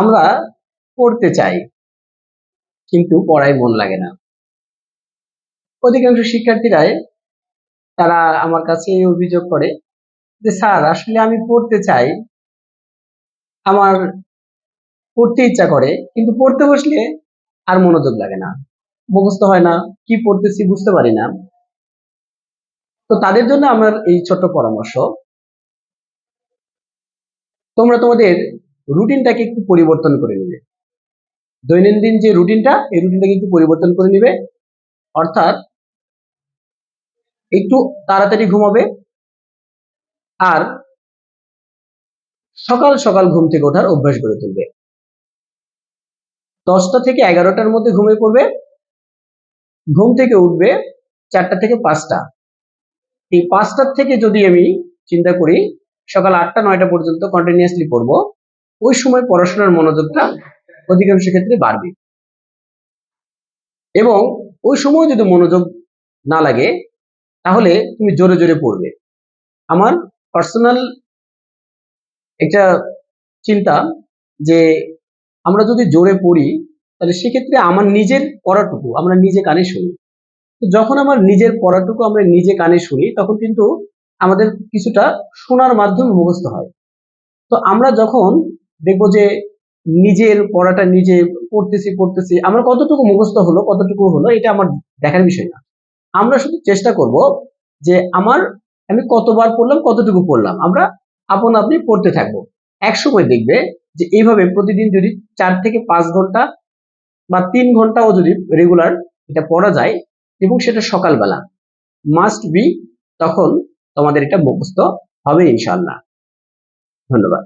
আমরা পড়তে চাই, কিন্তু পড়ায় মন লাগে না। অধিকাংশ শিক্ষার্থীরাই তারা আমার কাছে এই অভিযোগ করে যে, স্যার, আসলে আমি পড়তে চাই। আমার পড়তে ইচ্ছা করে, কিন্তু পড়তে বসলে আর মনোযোগ লাগে না। মুখস্থ হয় না, কি পড়তেছি বুঝতে পারি না। তো তাদের জন্য আমার এই ছোট্ট পরামর্শ, তোমরা তোমাদের রুটিনটাকে একটু পরিবর্তন করে নেবে। দৈনন্দিন যে রুটিনটা, এই রুটিনটাকে একটু পরিবর্তন করে নিবে। অর্থাৎ একটু তাড়াতাড়ি ঘুমাবে আর সকাল সকাল ঘুম থেকে ওঠার অভ্যাস গড়ে তুলবে। দশটা থেকে এগারোটার মধ্যে ঘুমিয়ে পড়বে। ঘুম থেকে উঠবে চারটা থেকে পাঁচটা। এই পাঁচটার থেকে যদি আমি চিন্তা করি, সকাল আটটা, নয়টা পর্যন্ত কন্টিনিউয়াসলি পড়ব ওই সময় পড়াশোনার মনোযোগটা অধিকাংশ ক্ষেত্রে বাড়বে। এবং ওই সময় যদি মনোযোগ না লাগে, তাহলে তুমি জোরে জোরে পড়বে। আমার পার্সোনাল একটা চিন্তা যে আমরা যদি জোরে পড়ি, তাহলে সেক্ষেত্রে আমার নিজের পড়াটুকু, আমরা নিজে কানে শুনি। তো যখন আমার নিজের পড়াটুকু আমরা নিজে কানে শুনি, তখন কিন্তু আমাদের কিছুটা শোনার মাধ্যমে মুখস্থ হয়। তো আমরা যখন দেখব যে নিজের পড়াটা নিজে পড়তেছি পড়তেছি। আমার কতটুকু মুখস্থ হলো, কতটুকু হলো, এটা আমার দেখার বিষয় না। আমরা শুধু চেষ্টা করব যে আমার, আমি কতবার পড়লাম, কতটুকু পড়লাম। আমরা আপন আপনি পড়তে থাকব। এক সময় দেখবে যে এইভাবে প্রতিদিন যদি চার থেকে পাঁচ ঘণ্টা বা তিন ঘন্টাও যদি রেগুলার এটা পড়া যায় এবং সেটা সকালবেলা মাস্ট বি তখন তোমাদের এটা মুখস্থ হবে ইনশাল্লাহ ধন্যবাদ।